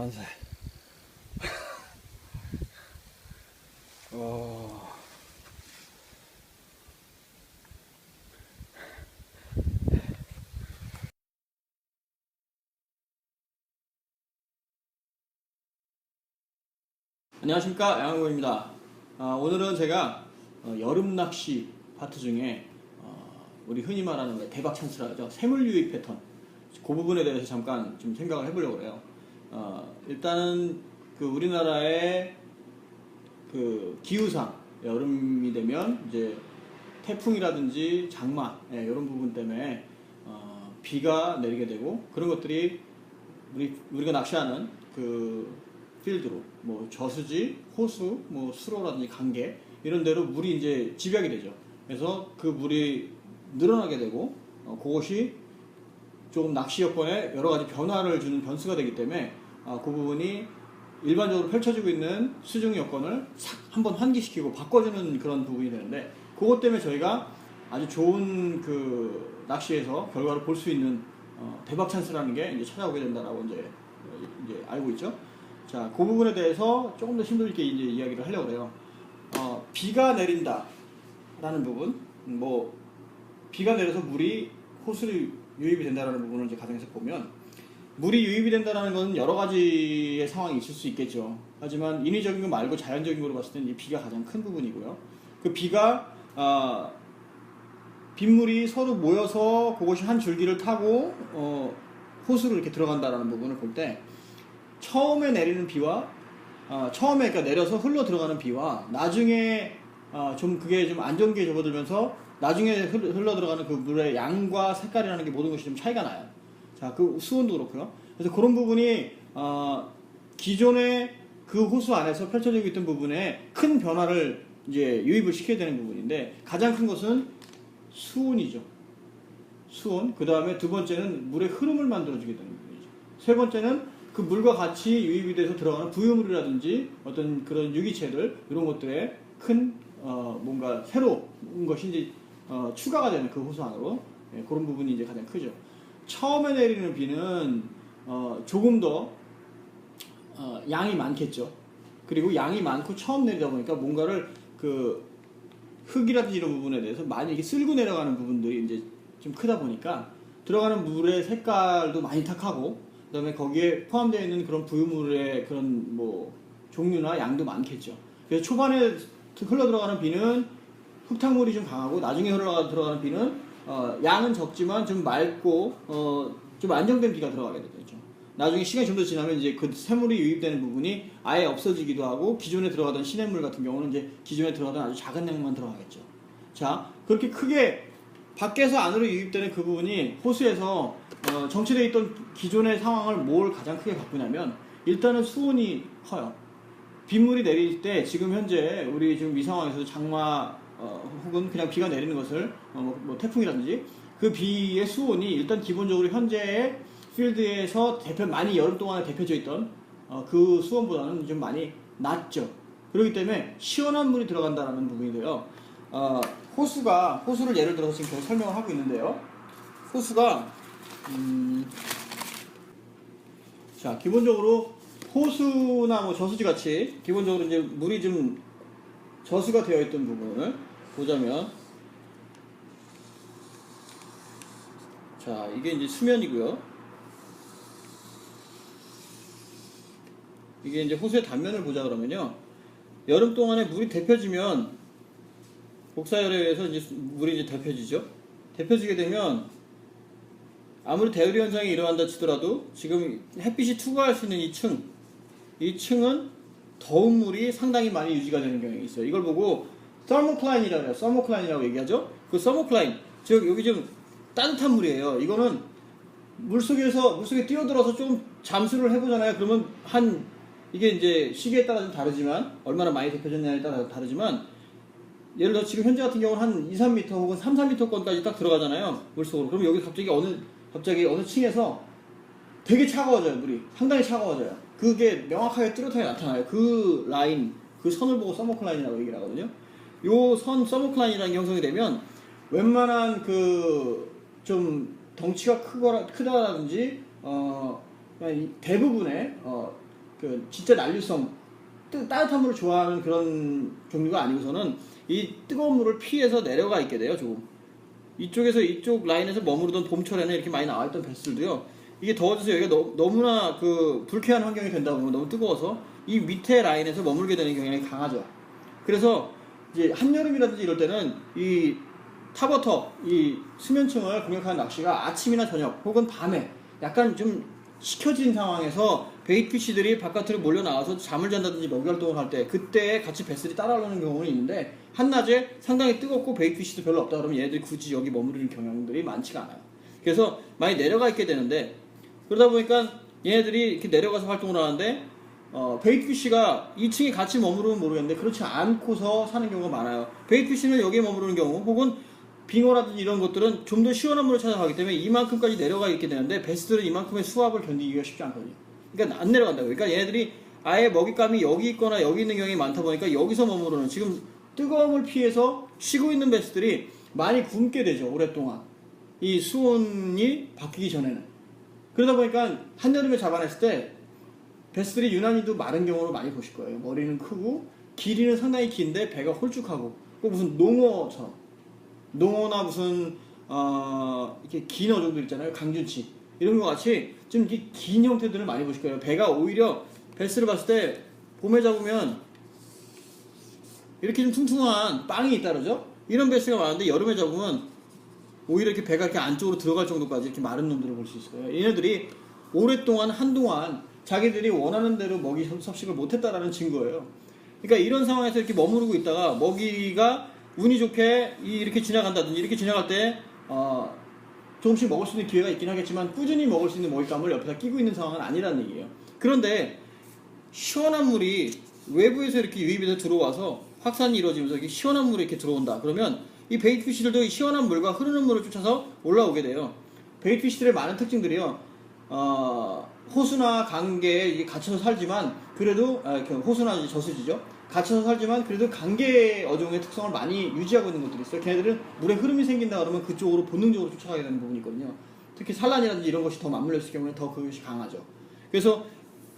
만세. 어. 안녕하십니까 양호입니다. 아, 오늘은 제가 어, 여름 낚시 파트 중에 어, 우리 흔히 말하는 대박 찬스라 하죠 세물 유입 패턴 그 부분에 대해서 잠깐 좀 생각을 해보려고 해요. 어, 일단은 그 우리나라의 그 기후상 여름이 되면 이제 태풍이라든지 장마 예, 이런 부분 때문에 어, 비가 내리게 되고 그런 것들이 우리 우리가 낚시하는 그 필드로 뭐 저수지, 호수, 뭐 수로라든지 강계 이런 데로 물이 이제 집약이 되죠. 그래서 그 물이 늘어나게 되고 어, 그것이 조금 낚시 여건에 여러 가지 변화를 주는 변수가 되기 때문에 아, 그 부분이 일반적으로 펼쳐지고 있는 수중 여건을 싹 한번 환기시키고 바꿔주는 그런 부분이 되는데 그것 때문에 저희가 아주 좋은 그 낚시에서 결과를 볼 수 있는 어, 대박 찬스라는 게 이제 찾아오게 된다라고 이제 어, 이제 알고 있죠. 자, 그 부분에 대해서 조금 더 심도 있게 이제 이야기를 하려고 해요. 어, 비가 내린다라는 부분, 뭐 비가 내려서 물이 호수로 유입이 된다라는 부분을 이제 가정에서 보면 물이 유입이 된다는 것은 여러 가지의 상황이 있을 수 있겠죠. 하지만 인위적인 거 말고 자연적인 거로 봤을 때는 이 비가 가장 큰 부분이고요. 그 비가 아, 빗물이 서로 모여서 그것이 한 줄기를 타고 어, 호수로 이렇게 들어간다라는 부분을 볼 때 처음에 내리는 비와 어, 처음에 그러니까 내려서 흘러 들어가는 비와 나중에 어, 좀 그게 좀 안정기에 접어들면서 나중에 흘러 들어가는 그 물의 양과 색깔이라는 게 모든 것이 좀 차이가 나요. 자, 그 수온도 그렇고요. 그래서 그런 부분이 어, 기존의 그 호수 안에서 펼쳐지고 있던 부분에 큰 변화를 이제 유입을 시켜야 되는 부분인데 가장 큰 것은 수온이죠. 수온. 그 다음에 두 번째는 물의 흐름을 만들어주게 되는 부분이죠. 세 번째는 그 물과 같이 유입이 돼서 들어가는 부유물이라든지 어떤 그런 유기체들 이런 것들에 큰 어, 뭔가 새로운 것이 이제 어, 추가가 되는 그 호수 안으로 예, 그런 부분이 이제 가장 크죠. 처음에 내리는 비는 어, 조금 더 어, 양이 많겠죠. 그리고 양이 많고 처음 내리다 보니까 뭔가를 그 흙이라든지 이런 부분에 대해서 많이 이렇게 쓸고 내려가는 부분들이 이제 좀 크다 보니까 들어가는 물의 색깔도 많이 탁하고 그다음에 거기에 포함되어 있는 그런 부유물의 그런 뭐 종류나 양도 많겠죠. 그래서 초반에 흘러 들어가는 비는 흙탕물이 좀 강하고 나중에 흘러 들어가는 비는 어, 양은 적지만 좀 맑고 어, 좀 안정된 비가 들어가게 되죠. 나중에 시간이 좀 더 지나면 이제 그 새물이 유입되는 부분이 아예 없어지기도 하고 기존에 들어가던 시냇물 같은 경우는 이제 기존에 들어가던 아주 작은 양만 들어가겠죠. 자 그렇게 크게 밖에서 안으로 유입되는 그 부분이 호수에서 어, 정체되어 있던 기존의 상황을 뭘 가장 크게 바꾸냐면 일단은 수온이 커요. 빗물이 내릴 때 지금 현재 우리 지금 이 상황에서 장마 어, 혹은 그냥 비가 내리는 것을 어, 뭐, 뭐 태풍이라든지 그 비의 수온이 일단 기본적으로 현재의 필드에서 대표 많이 여름 동안에 대표져 있던 어, 그 수온보다는 좀 많이 낮죠. 그렇기 때문에 시원한 물이 들어간다는 부분이 돼요. 어, 호수가 호수를 예를 들어서 지금 계속 설명을 하고 있는데요. 호수가 음, 자 기본적으로 호수나 뭐 저수지 같이 기본적으로 이제 물이 좀 저수가 되어 있던 부분을 보자면 자 이게 이제 수면이고요. 이게 이제 호수의 단면을 보자 그러면요. 여름 동안에 물이 데펴지면 복사열에 의해서 이제 물이 이제 데펴지죠. 데펴지게 되면 아무리 대열이 현상이 일어난다 치더라도 지금 햇빛이 투과할 수 있는 이 층, 이 층은 더운 물이 상당히 많이 유지가 되는 경향이 있어요. 이걸 보고 서머클라인이라고 해요. 서머클라인이라고 얘기하죠. 그 서머클라인, 즉 여기 좀 따뜻한 물이에요. 이거는 물 속에서 물 속에 뛰어들어서 좀 잠수를 해보잖아요. 그러면 한 이게 이제 시기에 따라 좀 다르지만 얼마나 많이 데펴졌냐에 따라 다르지만 예를 들어 지금 현재 같은 경우는 한 2, 3m 혹은 3, 4m권까지 딱 들어가잖아요. 물속으로. 그럼 여기 갑자기 어느 갑자기 어느 층에서 되게 차가워져요. 물이 상당히 차가워져요. 그게 명확하게 뚜렷하게 나타나요. 그 라인, 그 선을 보고 서머클 라인이라고 얘기를 하거든요. 요 선 서머클라인이라는 게 형성이 되면 웬만한 그 좀 덩치가 크거나 크다라든지 어 대부분의 어그 진짜 난류성 뜨, 따뜻한 물을 좋아하는 그런 종류가 아니고서는 이 뜨거운 물을 피해서 내려가 있게 돼요 조금. 이쪽에서 이쪽 라인에서 머무르던 봄철에는 이렇게 많이 나와있던 배스들도요. 이게 더워져서 여기가 너, 너무나 그 불쾌한 환경이 된다 보면 너무 뜨거워서 이 밑에 라인에서 머물게 되는 경향이 강하죠. 그래서 이제 한여름이라든지 이럴 때는 이 타버터 이 수면층을 공략하는 낚시가 아침이나 저녁 혹은 밤에 약간 좀 식혀진 상황에서 베이트피쉬들이 바깥으로 몰려 나와서 잠을 잔다든지 먹이 활동을 할 때 그때 같이 베스들이 따라오는 경우는 있는데 한낮에 상당히 뜨겁고 베이트피쉬도 별로 없다 그러면 얘네들이 굳이 여기 머무르는 경향들이 많지가 않아요. 그래서 많이 내려가 있게 되는데 그러다 보니까 얘네들이 이렇게 내려가서 활동을 하는데 어, 베이트피쉬가 2층에 같이 머무르면 모르겠는데 그렇지 않고서 사는 경우가 많아요. 베이트피쉬는 여기에 머무르는 경우 혹은 빙어라든지 이런 것들은 좀 더 시원한 물을 찾아가기 때문에 이만큼까지 내려가 있게 되는데 베스들은 이만큼의 수압을 견디기가 쉽지 않거든요. 그러니까 안 내려간다고. 그러니까 얘네들이 아예 먹잇감이 여기 있거나 여기 있는 경향이 많다 보니까 여기서 머무르는 지금 뜨거움을 피해서 쉬고 있는 베스들이 많이 굶게 되죠. 오랫동안. 이 수온이 바뀌기 전에는. 그러다 보니까 한여름에 잡아냈을 때 베스들이 유난히도 마른 경우를 많이 보실 거예요. 머리는 크고 길이는 상당히 긴데 배가 홀쭉하고 꼭 무슨 농어처럼 농어나 무슨 어 이렇게 긴 어종들 있잖아요. 강준치 이런 것 같이 좀 이렇게 긴 형태들을 많이 보실 거예요. 배가 오히려 베스를 봤을 때 봄에 잡으면 이렇게 좀 퉁퉁한 빵이 있다 그러죠. 이런 베스가 많은데 여름에 잡으면 오히려 이렇게 배가 이렇게 안쪽으로 들어갈 정도까지 이렇게 마른 놈들을 볼수 거예요. 얘네들이 오랫동안 한동안 자기들이 원하는 대로 먹이 섭식을 못했다라는 증거예요. 그러니까 이런 상황에서 이렇게 머무르고 있다가 먹이가 운이 좋게 이- 이렇게 지나간다든지 이렇게 지나갈 때 어, 조금씩 먹을 수 있는 기회가 있긴 하겠지만 꾸준히 먹을 수 있는 먹잇감을 옆에다 끼고 있는 상황은 아니라는 얘기예요. 그런데 시원한 물이 외부에서 이렇게 유입이 돼서 들어와서 확산이 이루어지면서 이렇게 시원한 물이 이렇게 들어온다. 그러면 이 베이트피쉬들도 이 시원한 물과 흐르는 물을 쫓아서 올라오게 돼요. 베이트피쉬들의 많은 특징들이요. 어, 호수나 강계에 갇혀서 살지만 그래도 아, 그 호수나 저수지죠. 갇혀서 살지만 그래도 강계 어종의 특성을 많이 유지하고 있는 것들이 있어요. 걔네들은 물에 흐름이 생긴다 그러면 그쪽으로 본능적으로 쫓아가게 되는 부분이 있거든요. 특히 산란이라든지 이런 것이 더 맞물려 있을 경우는 더 그것이 강하죠. 그래서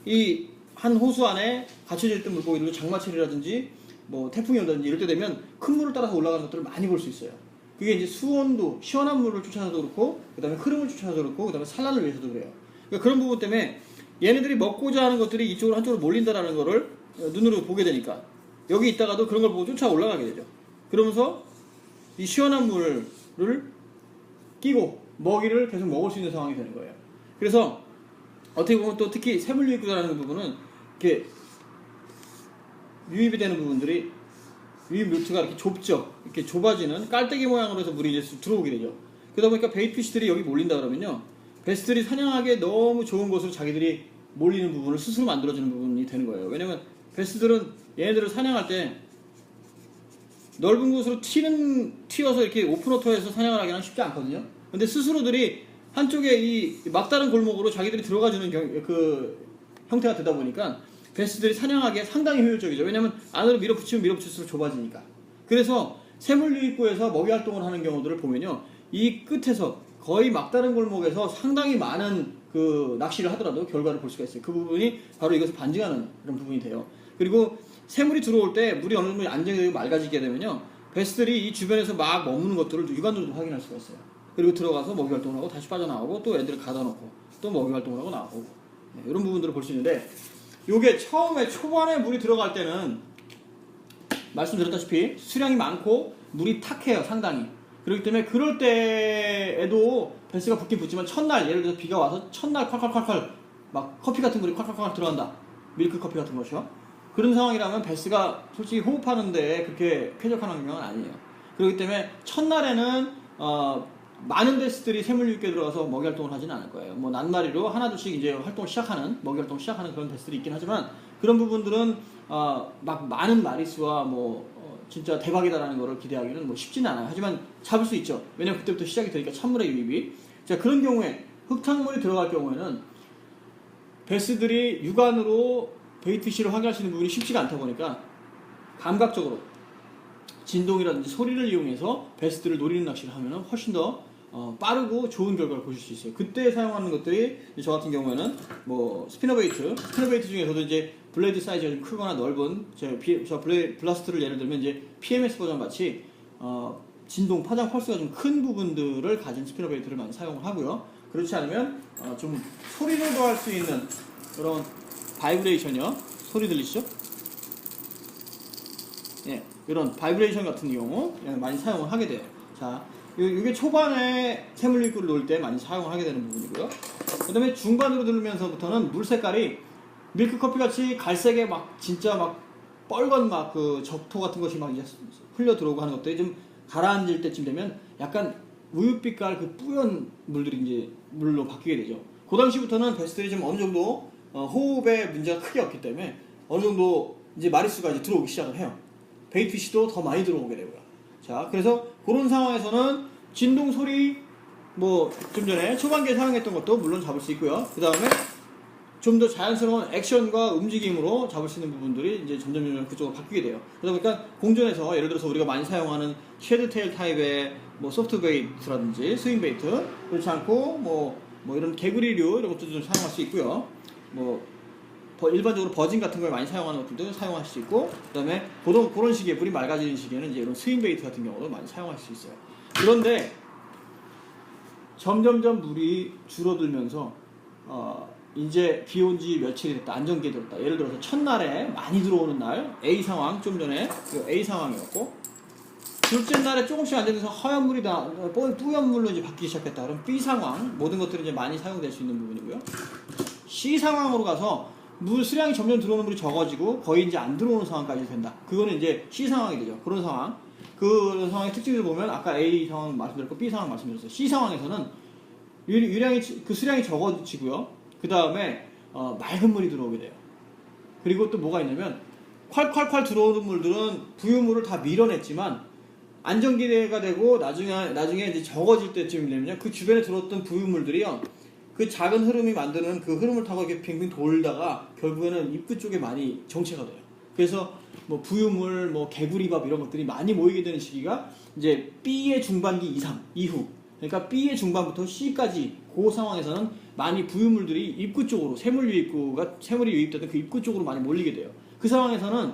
이 한 호수 안에 갇혀져 있던 물고기들도 장마철이라든지 뭐 태풍이 온다든지 이럴 때 되면 큰 물을 따라서 올라가는 것들을 많이 볼 수 있어요. 그게 이제 수온도 시원한 물을 쫓아서도 그렇고 그다음에 흐름을 쫓아서도 그렇고 그다음에 산란을 위해서도 그래요. 그러니까 그런 부분 때문에 얘네들이 먹고자 하는 것들이 이쪽으로 한쪽으로 몰린다라는 거를 어, 눈으로 보게 되니까 여기 있다가도 그런 걸 보고 쫓아 올라가게 되죠. 그러면서 이 시원한 물을 끼고 먹이를 계속 먹을 수 있는 상황이 되는 거예요. 그래서 어떻게 보면 또 특히 세물 유입 구조라는 부분은 이렇게 유입이 되는 부분들이 유입 루트가 이렇게 좁죠. 이렇게 좁아지는 깔때기 모양으로 해서 물이 이제 들어오게 되죠. 그러다 보니까 베이트피쉬들이 여기 몰린다 그러면요. 베스들이 사냥하기에 너무 좋은 곳으로 자기들이 몰리는 부분을 스스로 만들어주는 부분이 되는 거예요. 왜냐면 베스들은 얘네들을 사냥할 때 넓은 곳으로 튀는 튀어서 이렇게 오픈워터에서 사냥을 하기는 쉽지 않거든요. 근데 스스로들이 한쪽에 이 막다른 골목으로 자기들이 들어가주는 경- 그 형태가 되다 보니까 베스들이 사냥하기에 상당히 효율적이죠. 왜냐면 안으로 밀어붙이면 밀어붙일수록 좁아지니까. 그래서 세물유입구에서 먹이 활동을 하는 경우들을 보면요. 이 끝에서 거의 막다른 골목에서 상당히 많은 그 낚시를 하더라도 결과를 볼 수가 있어요. 그 부분이 바로 이것을 반증하는 그런 부분이 돼요. 그리고 새물이 들어올 때 물이 어느 정도 안정되고 맑아지게 되면요. 베스들이 이 주변에서 막 머무는 것들을 육안으로도 확인할 수가 있어요. 그리고 들어가서 먹이 활동을 하고 다시 빠져나오고 또 애들을 가다 놓고 또 먹이 활동을 하고 나오고 네, 이런 부분들을 볼 수 있는데 요게 처음에 초반에 물이 들어갈 때는 말씀드렸다시피 수량이 많고 물이 탁해요 상당히 그렇기 때문에 그럴 때에도 베스가 붙긴 붙지만 첫날 예를 들어서 비가 와서 첫날 콸콸콸콸 막 커피 같은 물이 콸콸콸 들어간다. 밀크 커피 같은 것이요. 그런 상황이라면 베스가 솔직히 호흡하는데 그렇게 쾌적한 환경은 아니에요. 그렇기 때문에 첫날에는 어, 많은 베스들이 세물육에 들어가서 먹이 활동을 하지는 않을 거예요. 뭐 낱마리로 하나 둘씩 이제 활동을 시작하는 먹이 활동 을 시작하는 그런 베스들이 있긴 하지만 그런 부분들은 어, 막 많은 마리수와 뭐 어, 진짜 대박이다라는 거를 기대하기는 뭐 쉽지는 않아요. 하지만 잡을 수 있죠. 왜냐면 그때부터 시작이 되니까 찬물의 유입이. 자 그런 경우에 흙탕물이 들어갈 경우에는 베스들이 육안으로 베이트시를 확인할 수 있는 부분이 쉽지가 않다 보니까 감각적으로 진동이라든지 소리를 이용해서 베스들을 노리는 낚시를 하면 훨씬 더 어, 빠르고 좋은 결과를 보실 수 있어요. 그때 사용하는 것들이 저 같은 경우에는 뭐 스피너 베이트, 스피너 베이트 중에서도 이제 블레이드 사이즈가 좀 크거나 넓은 저, 비- 저 블레, 블라스트를 예를 들면 이제 PMS 버전 같이 어, 진동, 파장 펄스가 좀 큰 부분들을 가진 스피너 베이트를 많이 사용을 하고요. 그렇지 않으면 어, 좀 소리를 더할 수 있는 그런 바이브레이션이요. 소리 들리시죠? 예, 이런 바이브레이션 같은 경우 예, 많이 사용을 하게 돼요. 자, 요- 요게 초반에 세물리꾸를 놓을 때 많이 사용을 하게 되는 부분이고요. 그 다음에 중반으로 들면서부터는 물 색깔이 밀크 커피 같이 갈색에 막 진짜 막 뻘건 막그 적토 같은 것이 막 이제 흘려 들어오고 하는 것들이 좀 가라앉을 때쯤 되면 약간 우유빛깔 그 뿌연 물들이 이제 물로 바뀌게 되죠. 그 당시부터는 베스트들이 좀 어느 정도 어, 호흡에 문제가 크게 없기 때문에 어느 정도 이제 마리수가 이제 들어오기 시작을 해요. 베이트피시도 더 많이 들어오게 되고요. 자, 그래서 그런 상황에서는 진동 소리 뭐 좀 전에 초반기에 사용했던 것도 물론 잡을 수 있고요. 그 다음에 좀 더 자연스러운 액션과 움직임으로 잡을 수 있는 부분들이 이제 점점 그쪽으로 바뀌게 돼요. 그러다 보니까 공전에서 예를 들어서 우리가 많이 사용하는 쉐드 테일 타입의 뭐 소프트 베이트라든지 스윙 베이트 그렇지 않고 뭐, 뭐 이런 개구리류 이런 것도 좀 사용할 수 있고요. 뭐 버- 일반적으로 버진 같은 걸 많이 사용하는 것들도 사용할 수 있고 그다음에 그런 그런 시기에 물이 맑아지는 시기에는 이제 이런 스윙 베이트 같은 경우도 많이 사용할 수 있어요. 그런데 점점점 물이 줄어들면서 어, 이제 비 온 지 며칠이 됐다 안정기에 들었다 예를 들어서 첫날에 많이 들어오는 날 A 상황 좀 전에 그 A 상황이었고 둘째 날에 조금씩 안정돼서 하얀 물이 다 뽀- 뿌연 물로 이제 바뀌기 시작했다 그럼 B 상황 모든 것들이 이제 많이 사용될 수 있는 부분이고요 C 상황으로 가서 물 수량이 점점 들어오는 물이 적어지고 거의 이제 안 들어오는 상황까지 된다. 그거는 이제 C 상황이 되죠. 그런 상황. 그 상황의 특징을 보면 아까 A 상황 말씀드렸고 B 상황 말씀드렸어요. C 상황에서는 유- 유량이 그 수량이 적어지고요. 그 다음에 어, 맑은 물이 들어오게 돼요. 그리고 또 뭐가 있냐면 콸콸콸 들어오는 물들은 부유물을 다 밀어냈지만 안정기대가 되고 나중에 나중에 이제 적어질 때쯤 되면요 그 주변에 들어왔던 부유물들이요 그 작은 흐름이 만드는 그 흐름을 타고 이렇게 빙빙 돌다가 결국에는 입구 쪽에 많이 정체가 돼요. 그래서 뭐 부유물, 뭐 개구리밥 이런 것들이 많이 모이게 되는 시기가 이제 B의 중반기 이상 이후. 그러니까 B의 중반부터 C까지 그 상황에서는 많이 부유물들이 입구 쪽으로 세물 유입구가 세물이 유입되던 그 입구 쪽으로 많이 몰리게 돼요. 그 상황에서는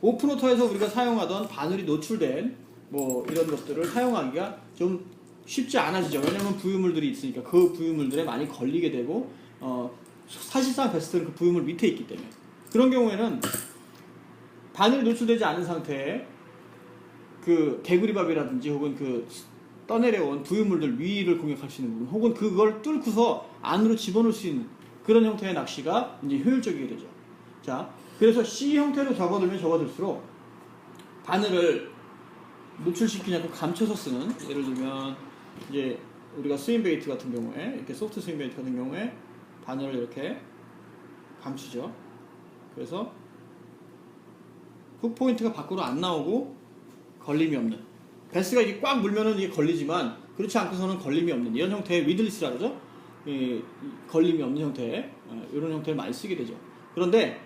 오픈워터에서 우리가 사용하던 바늘이 노출된 뭐 이런 것들을 사용하기가 좀 쉽지 않아지죠. 왜냐면 부유물들이 있으니까 그 부유물들에 많이 걸리게 되고 어, 사실상 베스트는 그 부유물 밑에 있기 때문에 그런 경우에는 바늘이 노출되지 않은 상태에 그 개구리밥이라든지 혹은 그 떠내려온 부유물들 위를 있는 부분 혹은 그걸 뚫고서 안으로 집어넣을 수 있는 그런 형태의 낚시가 이제 효율적이게 되죠. 자, 그래서 C 형태로 접어들면 접어들수록 바늘을 노출시키냐고 감춰서 쓰는 예를 들면 이제 우리가 스윙 베이트 같은 경우에 이렇게 소프트 스윙 베이트 같은 경우에 바늘을 이렇게 감추죠. 그래서 훅 포인트가 밖으로 안 나오고 걸림이 없는 베스가 이게 꽉 물면은 이게 걸리지만 그렇지 않고서는 걸림이 없는 이런 형태의 위들리스라 그러죠. 이, 이 걸림이 없는 형태의 어, 이런 형태를 많이 쓰게 되죠. 그런데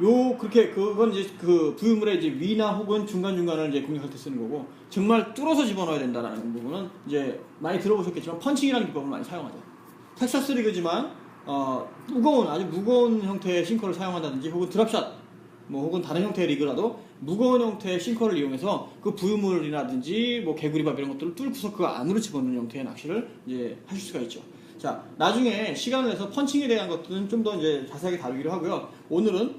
요 그렇게 그건 이제 그 부유물의 이제 위나 혹은 중간 중간을 이제 공략할 때 쓰는 거고 정말 뚫어서 집어넣어야 된다라는 부분은 이제 많이 들어보셨겠지만 펀칭이라는 기법을 많이 사용하죠. 텍사스 리그지만 어, 무거운 아주 무거운 형태의 싱커를 사용한다든지 혹은 드랍샷 뭐 혹은 다른 형태의 리그라도 무거운 형태의 싱커를 이용해서 그 부유물이라든지 뭐 개구리밥 이런 것들을 뚫고서 그 안으로 집어넣는 형태의 낚시를 이제 하실 수가 있죠. 자 나중에 시간을 내서 펀칭에 대한 것들은 좀 더 이제 자세하게 다루기로 하고요. 오늘은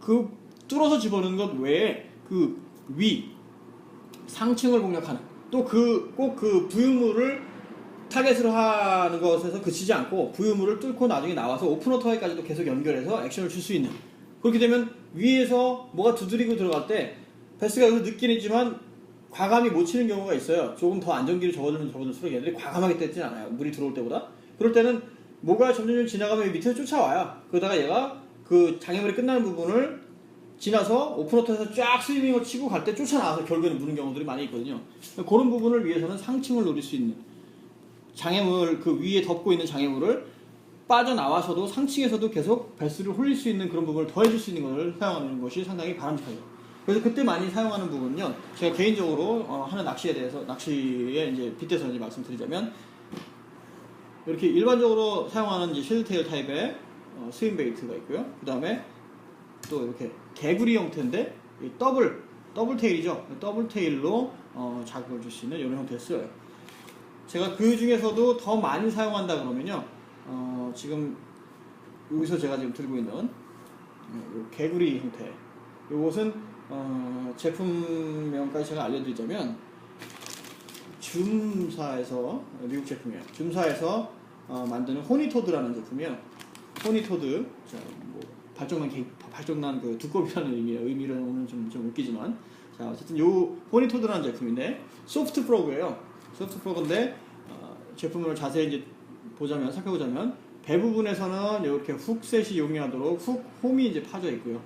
그 뚫어서 집어넣는 것 외에 그 위 상층을 공략하는 또 그 꼭그 부유물을 타겟으로 하는 것에서 그치지 않고 부유물을 뚫고 나중에 나와서 오픈워터에까지도 계속 연결해서 액션을 줄 수 있는 그렇게 되면 위에서 뭐가 두드리고 들어갈 때 베스가 여기서 늦긴 했지만 과감히 못 치는 경우가 있어요. 조금 더 안정기를 접어들면 접어들수록 얘들이 과감하게 떼진 않아요. 물이 들어올 때보다. 그럴 때는 뭐가 점점 점점 지나가면 밑에서 쫓아와요. 그러다가 얘가 그 장애물이 끝나는 부분을 지나서 오픈워터에서 쫙 스위밍을 치고 갈 때 쫓아나와서 결국에는 무는 경우들이 많이 있거든요. 그런 부분을 위해서는 상층을 노릴 수 있는 장애물 그 위에 덮고 있는 장애물을 빠져나와서도 상층에서도 계속 배스를 홀릴 수 있는 그런 부분을 더해줄 수 있는 것을 사용하는 것이 상당히 바람직하죠. 그래서 그때 많이 사용하는 부분은요. 제가 개인적으로 어, 하는 낚시에 대해서 낚시에 이제 빗대서 이제 말씀드리자면 이렇게 일반적으로 사용하는 이제 쉘테일 타입의 어, 스윙 베이트가 있고요. 그 다음에 또 이렇게 개구리 형태인데 이 더블 더블 테일이죠. 더블 테일로 어, 자극을 줄 수 있는 이런 형태를 써요. 제가 그 중에서도 더 많이 사용한다 그러면요. 어, 지금 여기서 제가 지금 들고 있는 요 개구리 형태. 요것은 어, 제품명까지 제가 알려드리자면 줌사에서 미국 제품이에요. 줌사에서 어, 만드는 호니토드라는 제품이에요. 호니토드 자, 뭐 발정난 개, 발정난 그 두꺼비라는 의미 의미로는 좀, 좀 웃기지만 자 어쨌든 요 호니토드라는 제품인데 소프트 프로그예요. 소프트 프로그인데 어, 제품을 자세히 이제 보자면 살펴보자면 배 부분에서는 이렇게 훅셋이 용이하도록 훅 홈이 이제 파져 있고요.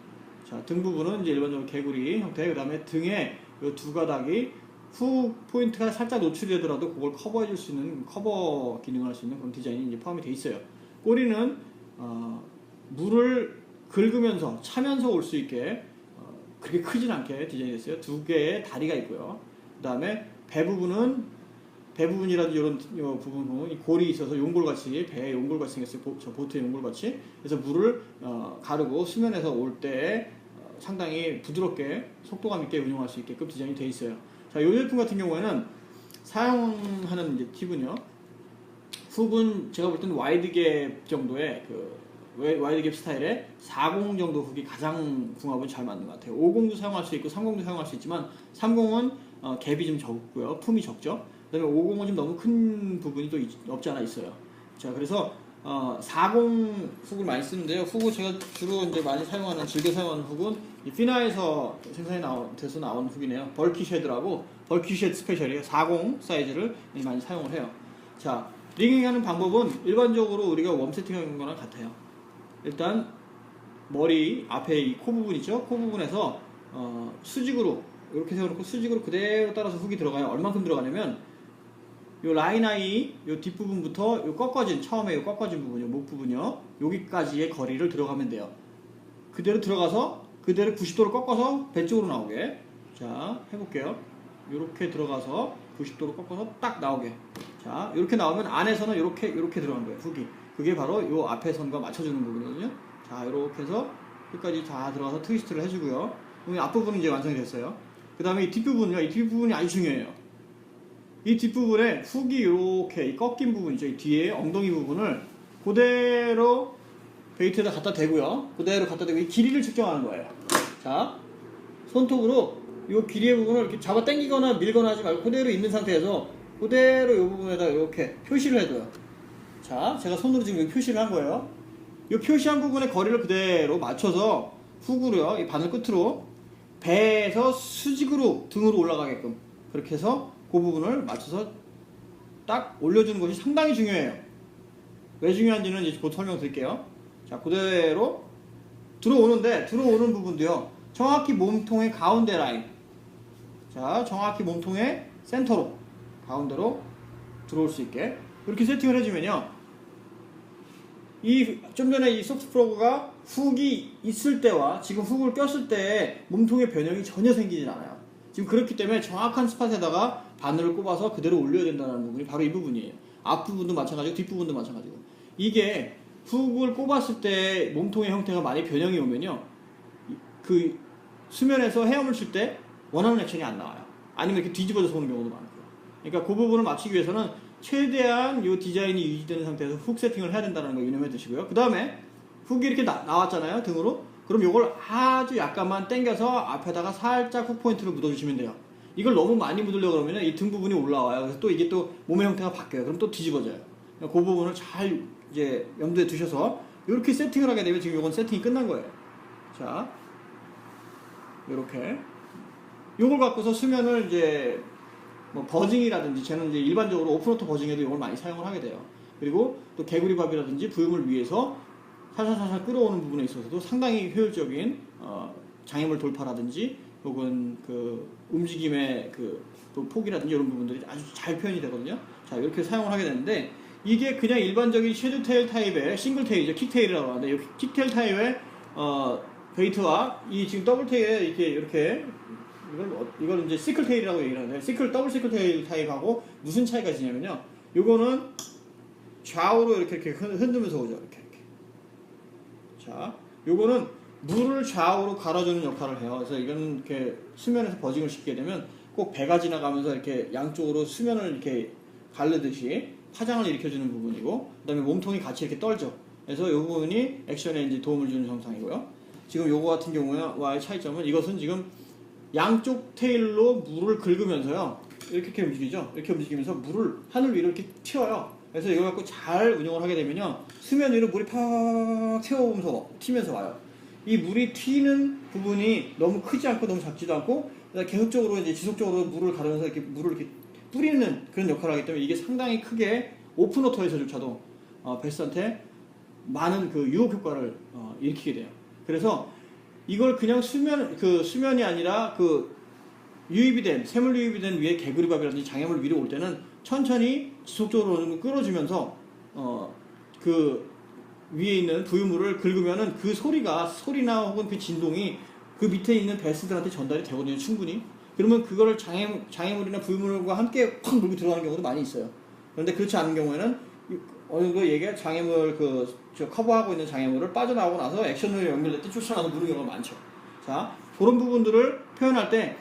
자, 등 부분은 이제 일반적으로 개구리 형태, 그 다음에 등에 이 두 가닥이 훅 포인트가 살짝 노출이 되더라도 그걸 커버해 줄 수 있는 커버 기능을 할 수 있는 그런 디자인이 이제 포함이 돼 있어요. 꼬리는 어, 물을 긁으면서 차면서 올 수 있게 어, 그렇게 크진 않게 디자인이 됐어요. 두 개의 다리가 있고요. 그 다음에 배 부분은 배 부분이라든지 이런 요 부분 보면 이 골이 있어서 용골 같이 배에 용골 같이 생겼어요. 보, 저 보트의 용골 같이. 그래서 물을 어, 가르고 수면에서 올때 어, 상당히 부드럽게 속도감 있게 운용할 수 있게끔 디자인이 돼 있어요. 자, 이 제품 같은 경우에는 사용하는 이제 팁은요. 훅은 제가 볼 때는 와이드갭 정도의 그 웨- 와이드갭 스타일의 40 정도 훅이 가장 궁합은 잘 맞는 것 같아요. 50도 사용할 수 있고 30도 사용할 수 있지만 30은 어, 갭이 좀 적고요. 품이 적죠. 그다음에 50은 좀 너무 큰 부분이 또 있- 없지 않아 있어요. 자, 그래서 어, 40 훅을 많이 쓰는데요. 훅을 제가 주로 이제 많이 사용하는 즐겨 사용하는 훅은 이 피나에서 생산이 나온 돼서 나온 훅이네요. 벌키 쉐드라고 벌키 쉐드 스페셜이에요. 40 사이즈를 많이 사용을 해요. 자, 리깅하는 방법은 일반적으로 우리가 웜 세팅하는 거랑 같아요. 일단 머리 앞에 이 코 부분 있죠? 코 부분에서 어, 수직으로 이렇게 세워놓고 수직으로 그대로 따라서 훅이 들어가요. 얼만큼 들어가냐면 요 라인 아이 요 뒷부분부터 요 꺾어진 처음에 요 꺾어진 부분요 목 부분요 여기까지의 거리를 들어가면 돼요. 그대로 들어가서 그대로 90도로 꺾어서 배 쪽으로 나오게 자 해볼게요. 이렇게 들어가서 90도로 꺾어서 딱 나오게 자 이렇게 나오면 안에서는 이렇게 이렇게 들어간 거예요 훅이 그게 바로 요 앞에 선과 맞춰주는 부분이거든요. 자 이렇게 해서 끝까지 다 들어가서 트위스트를 해주고요. 그럼 이 앞부분은 이제 완성이 됐어요. 그 다음에 이 뒷부분요. 이 뒷부분이 아주 중요해요. 이 뒷부분에 훅이 이렇게 이 꺾인 부분 있죠. 이 뒤에 엉덩이 부분을 그대로 베이트에다 갖다 대고요. 그대로 갖다 대고 이 길이를 측정하는 거예요. 자, 손톱으로 이 길이의 부분을 이렇게 잡아 당기거나 밀거나 하지 말고 그대로 있는 상태에서 그대로 이 부분에다 이렇게 표시를 해줘요. 자, 제가 손으로 지금 표시를 한 거예요. 이 표시한 부분의 거리를 그대로 맞춰서 훅으로요, 이 바늘 끝으로 배에서 수직으로 등으로 올라가게끔 그렇게 해서 그 부분을 맞춰서 딱 올려주는 것이 상당히 중요해요. 왜 중요한지는 이제 곧 설명드릴게요. 자, 그대로 들어오는데 들어오는 부분도요. 정확히 몸통의 가운데 라인. 자, 정확히 몸통의 센터로 가운데로 들어올 수 있게 이렇게 세팅을 해주면요. 이 좀 전에 이 소프트 프로그가 훅이 있을 때와 지금 훅을 꼈을 때 몸통의 변형이 전혀 생기진 않아요. 지금 그렇기 때문에 정확한 스팟에다가 바늘을 꼽아서 그대로 올려야 된다는 부분이 바로 이 부분이에요. 앞부분도 마찬가지고 뒷부분도 마찬가지고. 이게 훅을 꼽았을 때 몸통의 형태가 많이 변형이 오면요. 이- 그 수면에서 헤엄을 칠 때 원하는 액션이 안 나와요. 아니면 이렇게 뒤집어져서 오는 경우도 많고요. 그러니까 그 부분을 맞추기 위해서는 최대한 이 디자인이 유지되는 상태에서 훅 세팅을 해야 된다는 거 유념해 두시고요. 그 다음에 훅이 이렇게 나, 나왔잖아요. 등으로. 그럼 이걸 아주 약간만 당겨서 앞에다가 살짝 훅 포인트를 묻어주시면 돼요. 이걸 너무 많이 묻으려 그러면 이 등 부분이 올라와요. 그래서 또 이게 또 몸의 형태가 바뀌어요. 그럼 또 뒤집어져요. 그러니까 그 부분을 잘 이제 염두에 두셔서 이렇게 세팅을 하게 되면 지금 이건 세팅이 끝난 거예요. 자, 이렇게 요걸 갖고서 수면을 이제 뭐 버징이라든지 저는 이제 일반적으로 오픈워터 버징에도 이걸 많이 사용을 하게 돼요. 그리고 또 개구리밥이라든지 부음을 위해서 살살살살 끌어오는 부분에 있어서도 상당히 효율적인 어, 장애물 돌파라든지 혹은 그 움직임의 그, 또 폭이라든지 이런 부분들이 아주 잘 표현이 되거든요. 자 이렇게 사용을 하게 되는데 이게 그냥 일반적인 쉐드 테일 타입의 싱글 테일이죠. 킥 테일이라고 하는데 이 킥 테일 타입의 어, 베이트와 이 지금 더블 테일에 이렇게 이렇게 이걸 어- 이걸 이제 시클 테일이라고 얘기를 하는데 시클 더블 시클 테일 타입하고 무슨 차이가 있냐면요. 요거는 좌우로 이렇게 이렇게 흔- 흔들면서 오죠. 이렇게 이렇게. 자, 요거는 물을 좌우로 갈아주는 역할을 해요. 그래서 이거는 이렇게 수면에서 버징을 시키게 되면 꼭 배가 지나가면서 이렇게 양쪽으로 수면을 이렇게 가르듯이 파장을 일으켜주는 부분이고, 그다음에 몸통이 같이 이렇게 떨죠. 그래서 이 부분이 액션에 이제 도움을 주는 형상이고요. 지금 요거 같은 경우와의 차이점은 이것은 지금 양쪽 테일로 물을 긁으면서요. 이렇게, 이렇게 움직이죠. 이렇게 움직이면서 물을 하늘 위로 이렇게 튀어요. 그래서 이거 갖고 잘 운영을 하게 되면요. 수면 위로 물이 팍 튀어오면서 튀면서 와요. 이 물이 튀는 부분이 너무 크지 않고 너무 작지도 않고 계속적으로 이제 지속적으로 물을 가르면서 이렇게 물을 이렇게 뿌리는 그런 역할을 하기 때문에 이게 상당히 크게 오픈 워터에서조차도 어, 베스한테 많은 그 유혹 효과를 어, 일으키게 돼요. 그래서 이걸 그냥 수면 그 수면이 아니라 그 유입이 된 샘물 유입이 된 위에 개구리밥이라든지 장애물 위로 올 때는 천천히 지속적으로 끌어주면서 어 그 위에 있는 부유물을 긁으면은 그 소리가 소리나 혹은 그 진동이 그 밑에 있는 베스들한테 전달이 되거든요 충분히. 그러면 그거를 장애 장애물이나 부유물과 함께 확 물고 들어가는 경우도 많이 있어요. 그런데 그렇지 않은 경우에는 이- 어느 정도 얘가 장애물 그 저 커버하고 있는 장애물을 빠져나오고 나서 액션으로 연결될 때 쫓아가서 무는 경우가 많죠. 자 그런 부분들을 표현할 때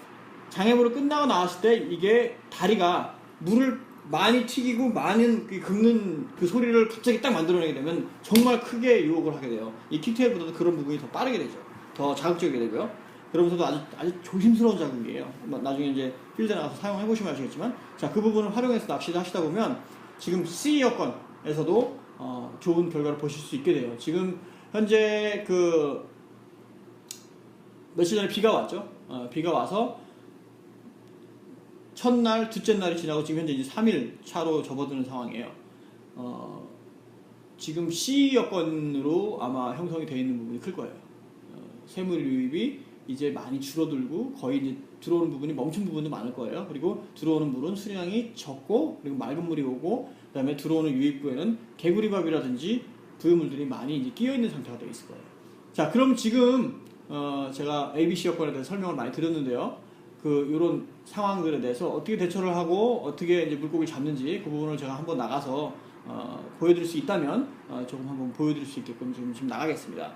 장애물을 끝나고 나왔을 때 이게 다리가 물을 많이 튀기고 많은 그 긁는 그 소리를 갑자기 딱 만들어내게 되면 정말 크게 유혹을 하게 돼요. 이 킥테일보다도 그런 부분이 더 빠르게 되죠. 더 자극적이게 되고요. 그러면서도 아주 아주 조심스러운 자극이에요. 뭐 나중에 이제 필드에 나가서 사용해 보시면 아시겠지만, 자 그 부분을 활용해서 낚시를 하시다 보면 지금 C 여건에서도 어, 좋은 결과를 보실 수 있게 돼요. 지금 현재 그 며칠 전에 비가 왔죠. 어, 비가 와서 첫날, 둘째 날이 지나고 지금 현재 이제 3일 차로 접어드는 상황이에요. 어, 지금 C 여건으로 아마 형성이 되어 있는 부분이 클 거예요. 어, 세물 유입이 이제 많이 줄어들고 거의 이제 들어오는 부분이 멈춘 부분도 많을 거예요. 그리고 들어오는 물은 수량이 적고 그리고 맑은 물이 오고 그다음에 들어오는 유입부에는 개구리밥이라든지 부유물들이 많이 이제 끼어 있는 상태가 되어 있을 거예요. 자, 그럼 지금 어, 제가 ABC 여건에 대해서 설명을 많이 드렸는데요. 그 이런 상황들에 대해서 어떻게 대처를 하고 어떻게 이제 물고기 잡는지 그 부분을 제가 한번 나가서 어, 보여드릴 수 있다면 어, 조금 한번 보여드릴 수 있게끔 지금 지금 나가겠습니다.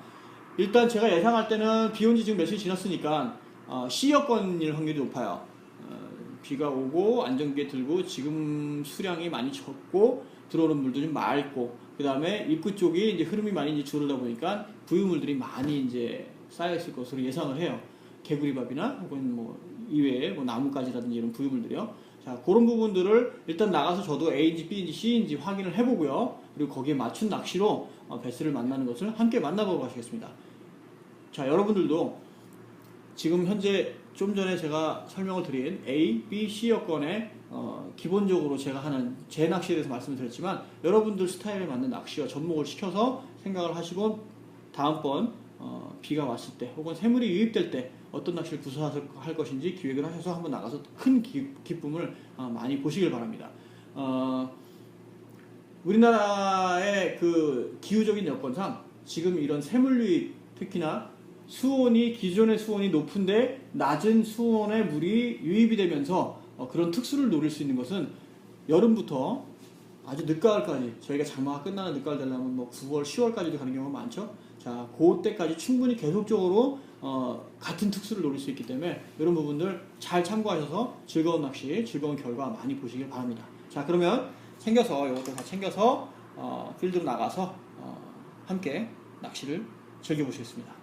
일단 제가 예상할 때는 비 온 지 지금 며칠 지났으니까 어, C 여건일 확률이 높아요. 어, 비가 오고 안정기에 들고 지금 수량이 많이 적고 들어오는 물도 좀 맑고 그 다음에 입구 쪽이 이제 흐름이 많이 이제 줄어다 보니까 부유물들이 많이 이제 쌓여 있을 것으로 예상을 해요. 개구리밥이나 혹은 뭐 이외에 뭐 나뭇가지라든지 이런 부유물들이요. 자 그런 부분들을 일단 나가서 저도 A인지 B인지 C인지 확인을 해보고요. 그리고 거기에 맞춘 낚시로 어, 베스를 만나는 것을 함께 만나보고 가시겠습니다. 자 여러분들도 지금 현재 좀 전에 제가 설명을 드린 A, B, C 여건에 어, 기본적으로 제가 하는 제 낚시에 대해서 말씀을 드렸지만 여러분들 스타일에 맞는 낚시와 접목을 시켜서 생각을 하시고 다음번 어, 비가 왔을 때 혹은 새물이 유입될 때 어떤 낚시를 구사할 것인지 기획을 하셔서 한번 나가서 큰 기, 기쁨을 어, 많이 보시길 바랍니다. 어, 우리나라의 그 기후적인 여건상 지금 이런 새물 유입 특히나 수온이 기존의 수온이 높은데 낮은 수온에 물이 유입이 되면서 어, 그런 특수를 노릴 수 있는 것은 여름부터 아주 늦가을까지 저희가 장마가 끝나는 늦가을 되려면 뭐 9월, 10월까지도 가는 경우가 많죠. 자, 그때까지 충분히 계속적으로 어, 같은 특수를 노릴 수 있기 때문에 이런 부분들 잘 참고하셔서 즐거운 낚시, 즐거운 결과 많이 보시길 바랍니다. 자, 그러면 챙겨서 이것도 다 챙겨서 어, 필드로 나가서 어, 함께 낚시를 즐겨보시겠습니다.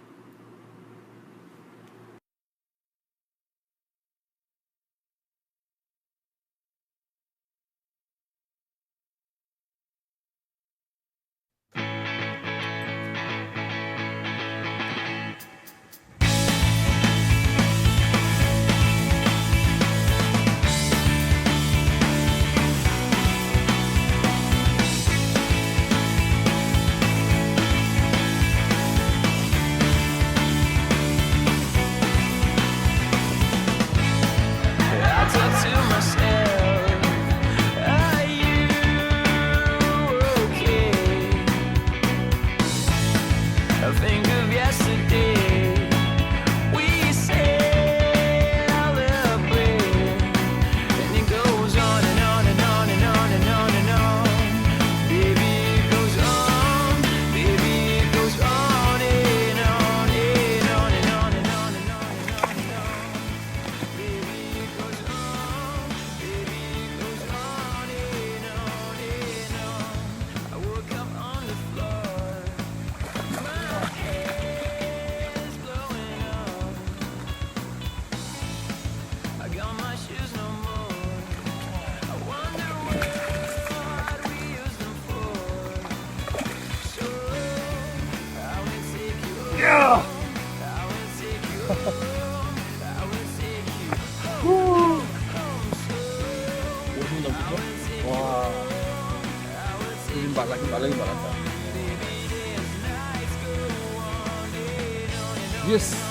Valley Malacca. Yes.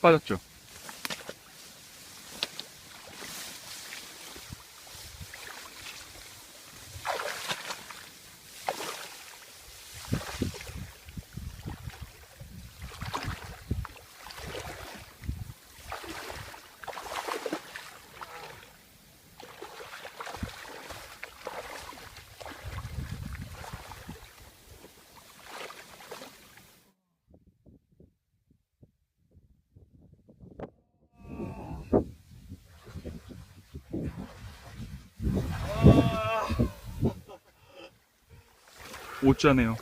빠졌죠. 옷자네요.